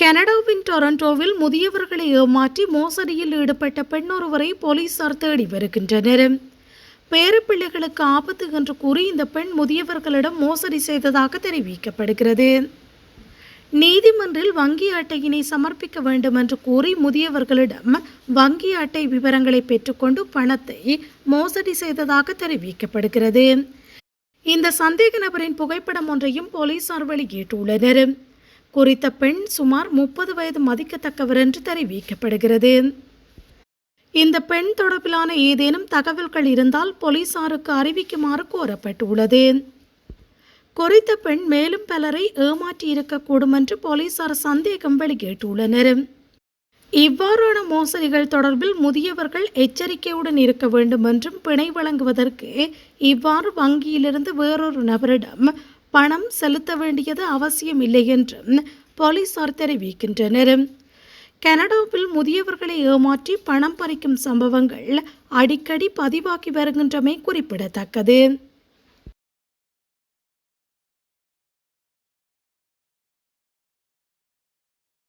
கனடாவின் டொரண்டோவில் முதியவர்களை ஏமாற்றி மோசடியில் ஈடுபட்ட பெண்ணொருவரை போலீசார் தேடி வருகின்றனர். பேரப்பிள்ளைகளுக்கு ஆபத்து என்று கூறி இந்த பெண் முதியவர்களிடம் மோசடி செய்ததாக தெரிவிக்கப்படுகிறது. நீதிமன்றில் வங்கி அட்டையினை சமர்ப்பிக்க வேண்டும் என்று கூறி முதியவர்களிடம் வங்கி அட்டை விவரங்களை பெற்றுக்கொண்டு பணத்தை மோசடி செய்ததாக தெரிவிக்கப்படுகிறது. இந்த சந்தேக நபரின் புகைப்படம் ஒன்றையும் போலீசார் வெளியிட்டுள்ளனர். குறித்த பெண் சுமார் முப்பது வயது மதிக்கத்தக்கவர் என்று தெரிவிக்கப்படுகிறது. இந்த பெண் தொடர்பிலான ஏதேனும் தகவல்கள் இருந்தால் போலீசாருக்கு அறிவிக்குமாறு கோரப்பட்டுள்ளது. குறித்த பெண் மேலும் பலரை ஏமாற்றியிருக்கக்கூடும் என்று போலீசார் சந்தேகம் வெளியிட்டுள்ளனர். இவ்வாறான மோசடிகள் தொடர்பில் முதியவர்கள் எச்சரிக்கையுடன் இருக்க வேண்டும் என்றும் பிணை வழங்குவதற்கு இவ்வாறு வங்கியிலிருந்து வேறொரு நபரிடம் பணம் செலுத்த வேண்டியது அவசியம் இல்லை என்றும் போலீசார் தெரிவிக்கின்றனர். கனடாவில் முதியவர்களை ஏமாற்றி பணம் பறிக்கும் சம்பவங்கள் அடிக்கடி பதிவாகி வருகின்றமை குறிப்பிடத்தக்கது.